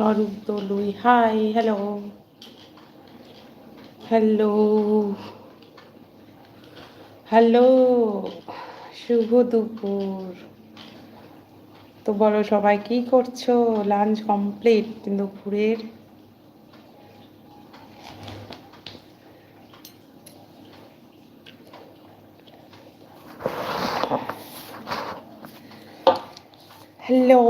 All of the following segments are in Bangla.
Swarup Dolui. Hi hello hello hello শুভ দুপুর। তো বলো সবাই কি করছ? লাঞ্চ কমপ্লিট দুপুরের হ্যালো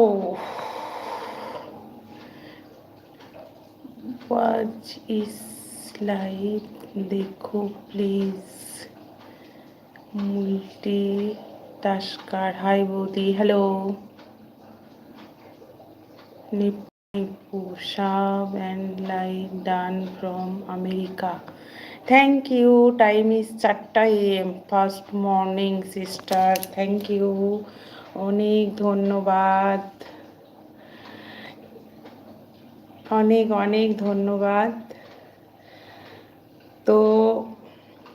লাইভ দেখো প্লিজ মুলটি টাস্কার হাই বৌদি hello Nipu sub and live done from America thank you time is চারটা AM first morning sister thank you অনেক ধন্যবাদ। অনেক অনেক ধন্যবাদ। তো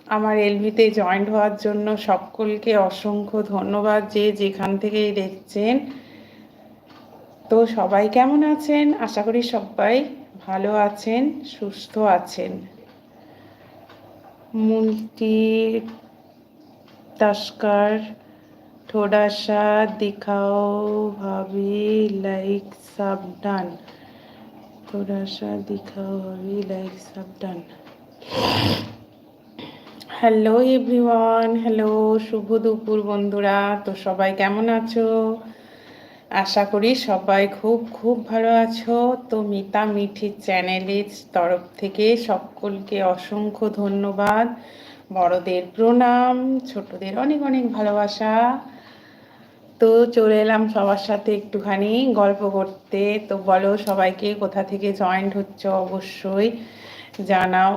আমার এলভিতে জয়েন্ট হওয়ার জন্য সকলকে অসংখ্য ধন্যবাদ যে যেখান থেকেই দেখছেন। তো সবাই কেমন আছেন? আশা করি সবাই ভালো আছেন, সুস্থ আছেন। মুলটি তাস্কার ঠোডাসা দেখাও, ভাবি, লাইক সাবডান ঠোডাসা দেখাও, ভাবি, লাইক সাবডান হ্যালো এভরিওয়ান হ্যালো শুভ দুপুর বন্ধুরা। তো সবাই কেমন আছো? আশা করি সবাই খুব খুব ভালো আছো। তো মিতা মিঠি চ্যানেলের তরফ থেকে সকলকে অসংখ্য ধন্যবাদ। বড়দের প্রণাম, ছোটদের অনেক অনেক ভালোবাসা। তো চলে এলাম সবার সাথে একটুখানি গল্প করতে। তো বলো, সবাইকে কোথা থেকে জয়েন্ট হচ্ছে? অবশ্যই জানাও।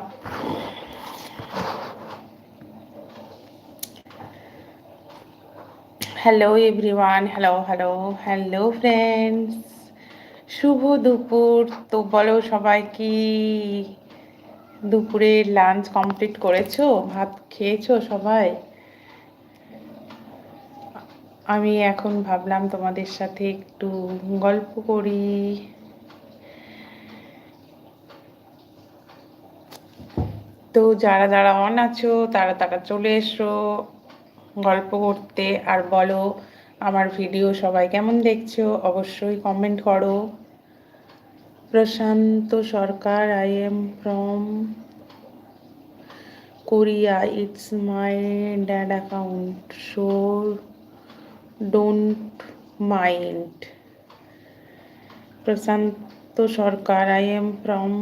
Hello everyone hello hello hello friends শুভ দুপুর। তো বলো, সবাই কি দুপুরের লাঞ্চ কমপ্লিট করেছ? ভাত খেয়েছো সবাই? আমি এখন ভাবলাম তোমাদের সাথে একটু গল্প করি। তো যারা যারা অন আছো, তারা তারা চলে এসো, গল্প করতে। আর বলো, আমার ভিডিও সবাই কেমন দেখছ? অবশ্যই কমেন্ট করো। Prashant Sarkar I am from Korea it's my dad account so don't mind Prashant Sarkar I am from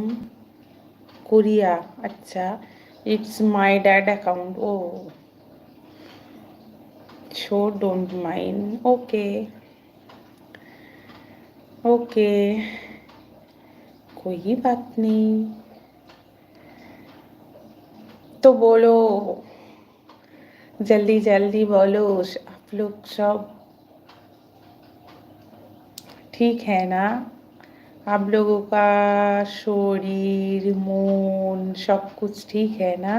Korea আচ্ছা it's my dad account O so don't mind okay okay कोई बात नहीं तो बोलो जल्दी जल्दी बोलो आप लोग सब ठीक है ना आप लोगों का शरीर मन सब कुछ ठीक है ना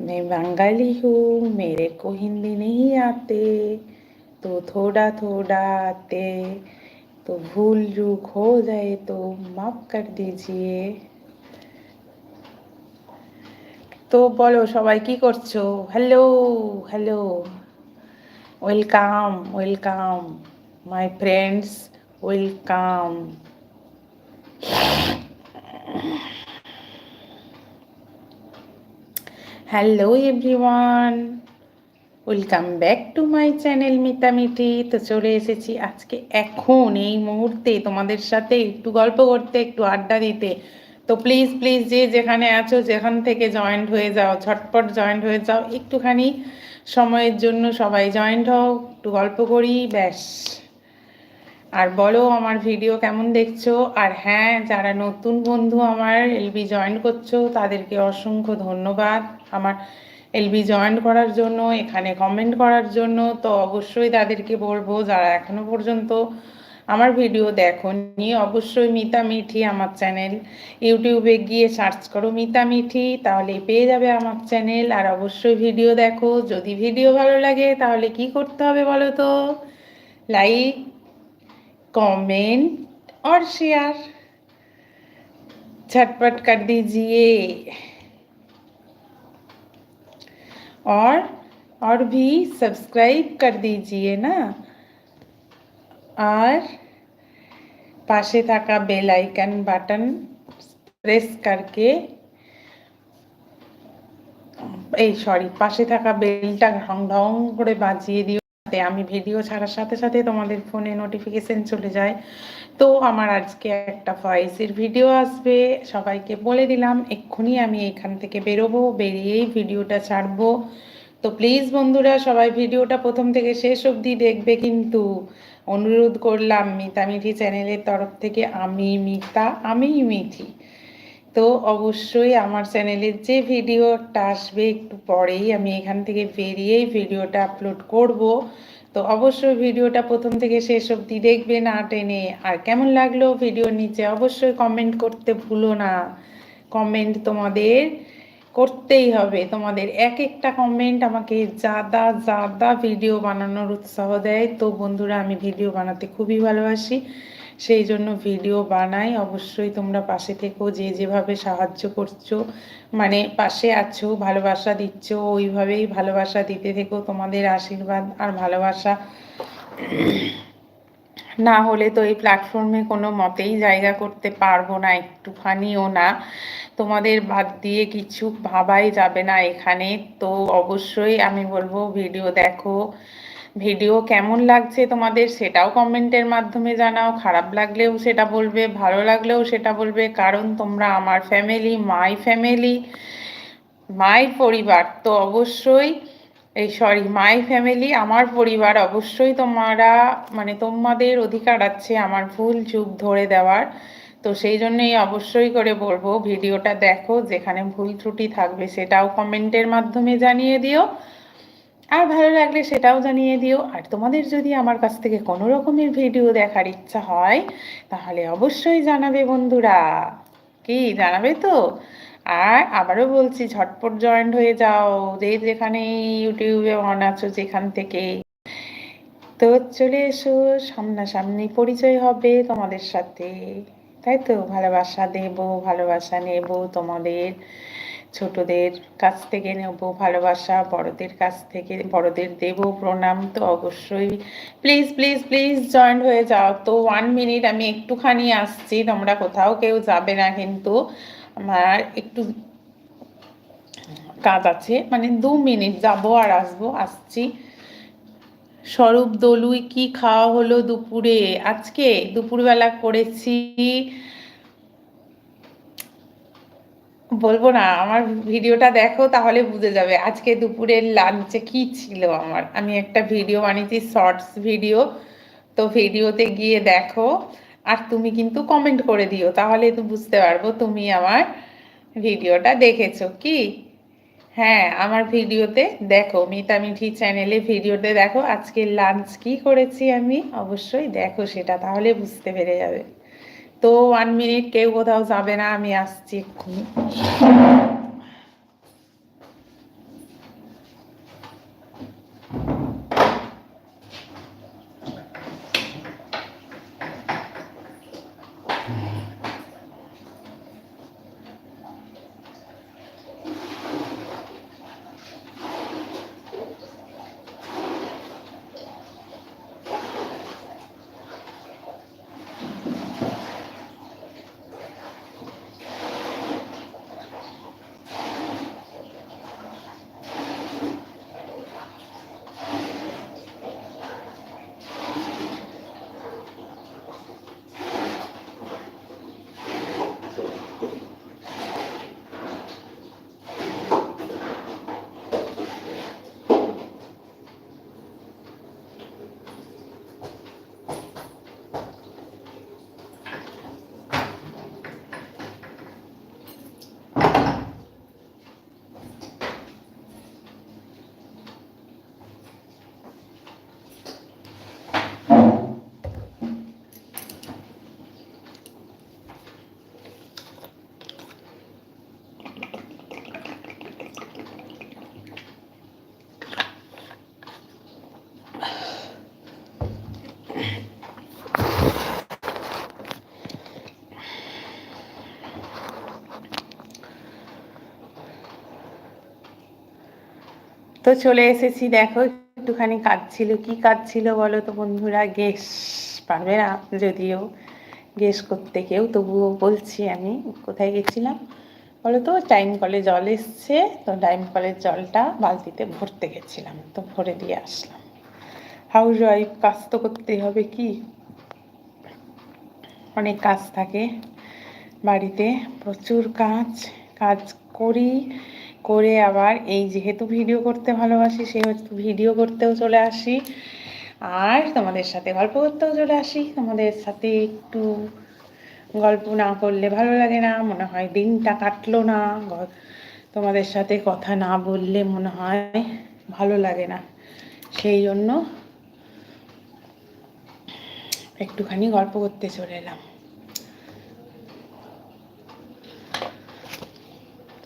मैं बंगाली हूँ मेरे को हिंदी नहीं आते तो थोड़ा थोड़ा आते तो भूल चूक हो जाए तो माफ कर दीजिए তো বলো সবাই কি করছো hello hello welcome welcome my friends welcome hello everyone welcome back to my channel Mitamiti তো চলে এসেছি আজকে এখন, এই মুহূর্তে তোমাদের সাথে একটু গল্প করতে, একটু আড্ডা দিতে। তো প্লিজ প্লিজ যে যেখানে আছো, যেখান থেকে জয়েন্ট হয়ে যাও, ঝটপট জয়েন্ট হয়ে যাও, একটুখানি সময়ের জন্য সবাই জয়েন্ট হও, একটু গল্প করি, ব্যাস। আর বলো, আমার ভিডিও কেমন দেখছ? আর হ্যাঁ যারা নতুন বন্ধু আমার এলবি জয়েন করছ, তাদেরকে অসংখ্য ধন্যবাদ আমার এলবি জয়েন করার জন্য, এখানে কমেন্ট করার জন্য। তো অবশ্যই তাদেরকে বলব, যারা এখনও পর্যন্ত আমার ভিডিও দেখো নি অবশ্যই মিতা মিঠি আমার চ্যানেল ইউটিউবে গিয়ে সার্চ করো মিতা মিঠি তাহলে পেয়ে যাবে আমার চ্যানেল আর অবশ্যই ভিডিও দেখো। যদি ভিডিও ভালো লাগে, তাহলে কি করতে হবে বলো তো? লাইক কমেন্ট और शेयर झटपट कर दीजिए और और भी सब्सक्राइब कर दीजिए ना और পাশে থাকা বেল আইকন বাটন প্রেস করকে এই সরি পাশে থাকা বেলটা ঢং ঢং করে বাজিয়ে দিও যাতে আমি ভিডিও ছাড়ার সাথে সাথে তোমাদের ফোনে নোটিফিকেশন চলে যায়। তো আমার আজকে একটা ভয়েসের ভিডিও আসবে। সবাইকে বলে দিলাম, এক্ষুনি আমি এখান থেকে বেরোবো, বেরিয়েই ভিডিওটা ছাড়বো। তো প্লিজ বন্ধুরা, সবাই ভিডিওটা প্রথম থেকে শেষ অবধি দেখবে। কিন্তু অনুরোধ করলাম মিতা মিঠি চ্যানেলের তরফ থেকে আমি মিতা আমি মিঠি। তো অবশ্যই আমার চ্যানেলের যে ভিডিওটা আসবে একটু পরেই আমি এখান থেকে বেরিয়েই ভিডিওটা আপলোড করব। তো অবশ্যই ভিডিওটা প্রথম থেকে শেষ অবধি দেখবে না টেনে। আর কেমন লাগল ভিডিওর নিচে অবশ্যই কমেন্ট করতে ভুলো না। কমেন্ট তোমাদের করতেই হবে। তোমাদের এক একটা কমেন্ট আমাকে জাদা জাদা ভিডিও বানানোর উৎসাহ দেয়। তো বন্ধুরা, আমি ভিডিও বানাতে খুবই ভালোবাসি। সেই জন্য ভিডিও বানাই। অবশ্যই তোমরা পাশে থেকেও যে যেভাবে সাহায্য করছ। মানে পাশে আছো, ভালোবাসা দিচ্ছ, ওইভাবেই ভালোবাসা দিতে থেকো। তোমাদের আশীর্বাদ আর ভালোবাসা না হলে তো এই প্ল্যাটফর্মে কোনো মতেই জায়গা করতে পারব না, একটুখানিও না। তোমাদের বাদ দিয়ে কিছু ভাবাই যাবে না এখানে। তো অবশ্যই আমি বলব ভিডিও দেখো। ভিডিও কেমন লাগছে তোমাদের সেটাও কমেন্টের মাধ্যমে জানাও। খারাপ লাগলেও সেটা বলবে, ভালো লাগলেও সেটা বলবে। কারণ তোমরা আমার ফ্যামিলি মাই ফ্যামিলি মাই পরিবার তো অবশ্যই, এই সরি মাই ফ্যামিলি আমার পরিবার অবশ্যই তোমরা মানে তোমাদের অধিকার আছে আমার ভুল চুপ ধরে দেওয়ার। তো সেই জন্যই অবশ্যই করে বলব, ভিডিওটা দেখো, যেখানে ভুল ত্রুটি থাকবে সেটাও কমেন্টের মাধ্যমে জানিয়ে দিও। আর ভালো লাগলে সেটাও জানিয়ে দিও। আর তোমাদের যদি আমার কাছ থেকে কোনো রকমের ভিডিও দেখার ইচ্ছা হয়, তাহলে অবশ্যই জানাবে বন্ধুরা। কি, জানাবে তো? আর আবারও বলছি, ঝটপট জয়েন্ট হয়ে যাও। যে যেখানে ইউটিউবে অন আছো যেখান থেকে। তো চলে এসো, সামনাসামনি পরিচয় হবে তোমাদের সাথে। তাই তো? ভালোবাসা দেব, ভালোবাসা নেব তোমাদের। ছোটদের কাছ থেকে নেব ভালোবাসা, বড়দের কাছ থেকে, বড়দের দেব প্রণাম। তো অবশ্যই প্লিজ প্লিজ প্লিজ জয়েন্ট হয়ে যাও। তো ওয়ান মিনিট আমি একটুখানি আসছি, তোমরা কোথাও কেউ যাবে না কিন্তু। আমার একটু কাজ আছে মানে দু মিনিট যাব আর আসব। আসছি। স্বরূপ দলুই কি খাওয়া হলো দুপুরে? আজকে দুপুরবেলা করেছি বলব না, আমার ভিডিওটা দেখো তাহলে বুঝে যাবে। আজকে দুপুরের লাঞ্চে কি ছিল আমার? আমি একটা ভিডিও বানিয়েছি শর্টস ভিডিও তো ভিডিওতে গিয়ে দেখো, আর তুমি কিন্তু কমেন্ট করে দিও, তাহলে তো বুঝতে পারব তুমি আমার ভিডিওটা দেখেছ কি? হ্যাঁ আমার ভিডিওতে দেখো, মিতা মিঠি চ্যানেলে ভিডিওতে দেখো, আজকে লাঞ্চ কি করেছি আমি? অবশ্যই দেখো সেটা, তাহলে বুঝতে পেরে যাবে। তো ওয়ান মিনিট কেউ কোথাও যাবে না আমি আসছি এক্ষুনি। চলে এসেছি, দেখো একটুখানি কাজ ছিল কি কাজ ছিল বলো তো বন্ধুরা? গেস পারবে না যদিও। গেস করতে কেউ, তবুও বলছি আমি কোথায় গেছিলাম? বলো তো, টাইম কলে জল এসছে, তো টাইম কলের জলটা বালতিতে ভরতে গেছিলাম, তো ভরে দিয়ে আসলাম। হাউস ওয়াইফ কাজ তো করতেই হবে কি? অনেক কাজ থাকে বাড়িতে, প্রচুর কাজ কাজ করি, করে আবার এই যেহেতু ভিডিও করতে ভালোবাসি, সেহেতু ভিডিও করতেও চলে আসি। আর তোমাদের সাথে গল্প করতেও চলে আসি। তোমাদের সাথে একটু গল্প না করলে ভালো লাগে না, মনে হয় দিনটা কাটলো না। তোমাদের সাথে কথা না বললে মনে হয় ভালো লাগে না। সেই জন্য একটুখানি গল্প করতে চলে এলাম।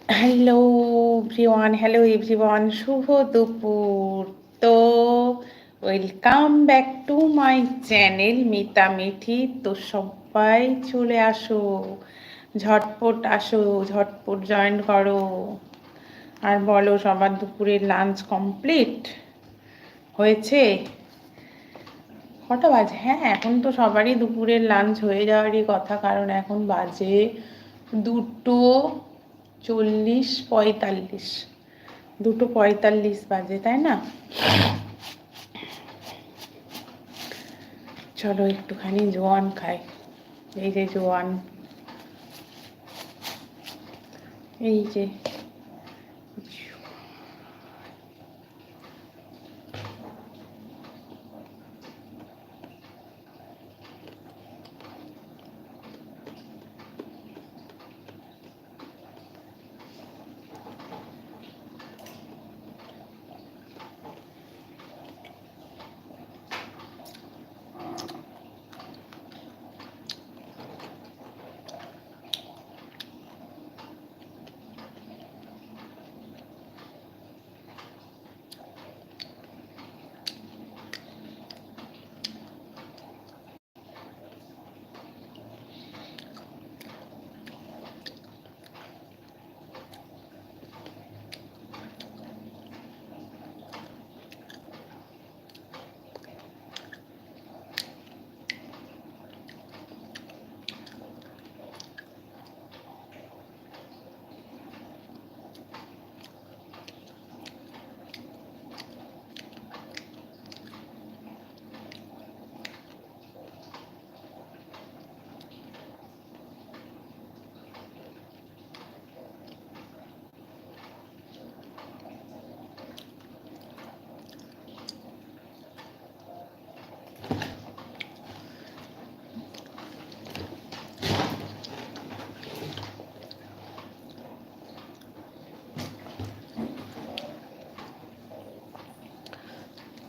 হ্যালো এভরিওয়ান হ্যালো এভরিওয়ান, শুভ দুপুর। তো welcome back to my channel Mita Mithi. তো সবাই চলে আসো, ঝটপট আসো, ঝটপট জয়েন করো। আর বলো, সবার দুপুরের লাঞ্চ কমপ্লিট হয়েছে? কটা বাজে? হ্যাঁ এখন তো সবারই দুপুরের লাঞ্চ হয়ে যাওয়ারই কথা, কারণ এখন বাজে দুটো চল্লিশ পঁয়তাল্লিশ। দুটো পঁয়তাল্লিশ বাজে, তাই না? চলো একটুখানি জোয়ান খাই। এই যে জোয়ান। এই যে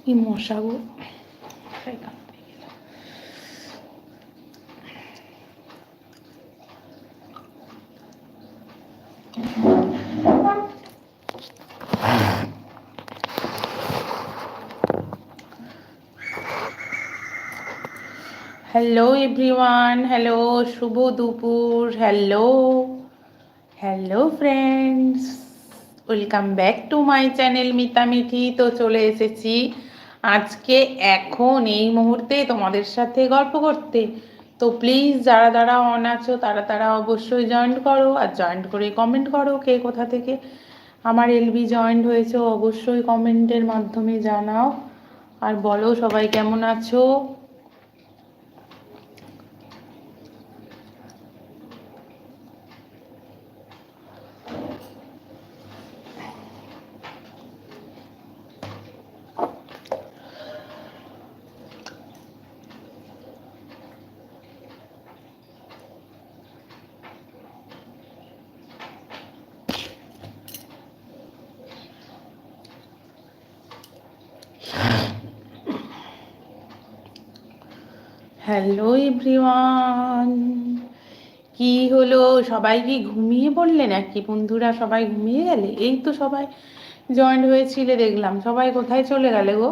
কি মশা গো হ্যালো এভরিওয়ান হ্যালো শুভ দুপুর hello hello friends welcome back to my channel Mita Mithi তো চলে এসেছি আজকে এখন এই মুহূর্তে তোমাদের সাথে গল্প করতে। তো প্লিজ যারা যারা অন আছো, তারা তারা অবশ্যই জয়েন্ট করো আর জয়েন্ট করে কমেন্ট করো কে কোথা থেকে। আমার এলবি জয়েন্ট হয়েছে, অবশ্যই কমেন্টের মাধ্যমে জানাও। আর বলো সবাই কেমন আছো? Hello everyone. কি হলো? সবাই কি ঘুমিয়ে পড়লে নাকি বন্ধুরা সবাই ঘুমিয়ে গেলে? এই তো সবাই জয়েন্ট হয়েছিলে, দেখলাম। সবাই কোথায় চলে গেলে গো?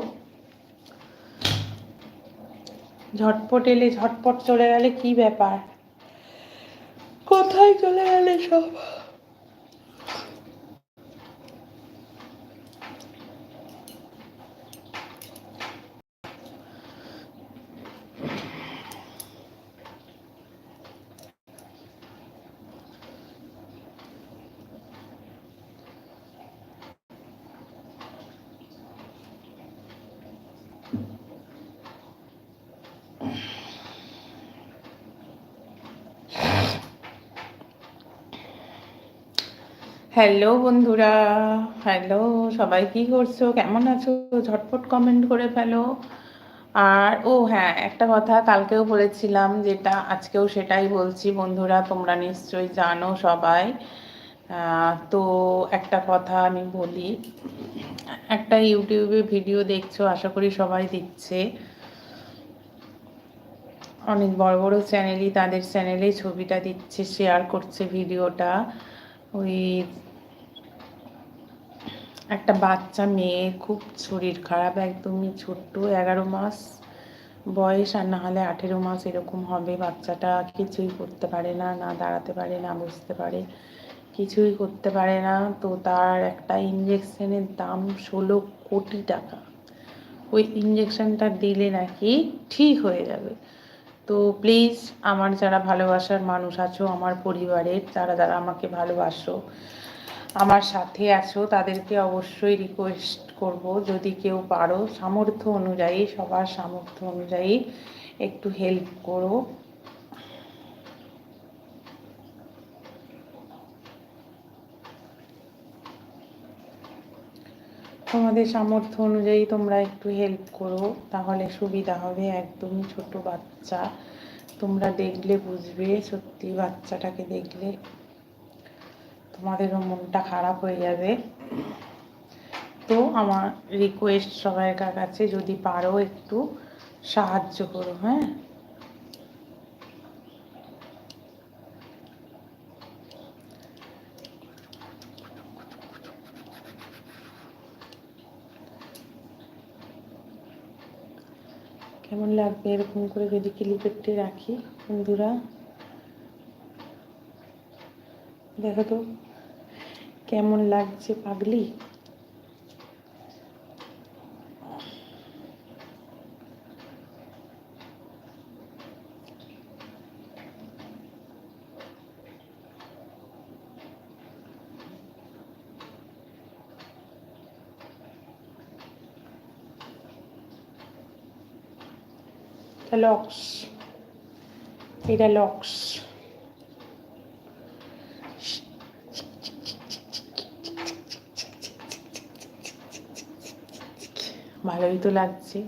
ঝটপট এলে, ঝটপট চলে গেলে কি ব্যাপার? কোথায় চলে গেলে সব? হ্যালো বন্ধুরা। হ্যালো সবাই কি করছ? কেমন আছো? ঝটপট কমেন্ট করে ফেলো। আর, ও হ্যাঁ একটা কথা কালকেও বলেছিলাম যেটা আজকেও সেটাই বলছি বন্ধুরা, তোমরা নিশ্চয়ই জানো সবাই। তো একটা কথা আমি বলি, একটা ইউটিউবে ভিডিও দেখছ, আশা করি সবাই দিচ্ছে অনেক বড় বড় চ্যানেলই তাদের চ্যানেলেই ছবিটা দিচ্ছে শেয়ার করছে ভিডিওটা। ওই একটা বাচ্চা মেয়ে, খুব শরীর খারাপ, একদমই ছোট্ট, এগারো মাস বয়স, আর না হলে আঠেরো মাস এরকম হবে। বাচ্চাটা কিছুই করতে পারে না না দাঁড়াতে পারে, না বসতে পারে। কিছুই করতে পারে না। তো তার একটা ইঞ্জেকশনের দাম ষোলো কোটি টাকা। ওই ইঞ্জেকশনটা দিলে নাকি ঠিক হয়ে যাবে। তো প্লিজ আমার যারা ভালোবাসার মানুষ আছো, আমার পরিবারের যারা যারা আমাকে ভালোবাসো, আমার সাথে আছো, তাদেরকে অবশ্যই রিকোয়েস্ট করব, যদি কেউ পারো, সামর্থ্য অনুযায়ী, সবার সামর্থ্য অনুযায়ী একটু হেল্প করো। তোমাদের সামর্থ্য অনুযায়ী তোমরা একটু হেল্প করো, তাহলে সুবিধা হবে। একদমই ছোট বাচ্চা, তোমরা দেখলে বুঝবে, সত্যি বাচ্চাটাকে দেখলে তোমাদেরও মনটা খারাপ হয়ে যাবে। তো আমার রিকোয়েস্ট সবাইকার কাছে, যদি পারো একটু সাহায্য করো হ্যাঁ? কেমন লাগবে এরকম করে যদি ক্লিপেটে রাখি বন্ধুরা? দেখো তো কেমন লাগছে পাগলি? লক্স এটা লক্স ভালোই তো লাগছে।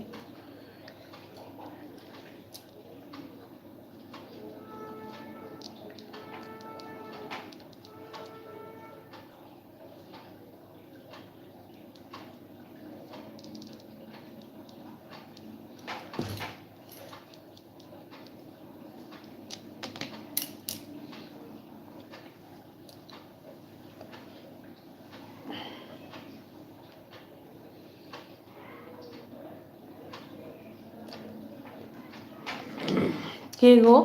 কে গো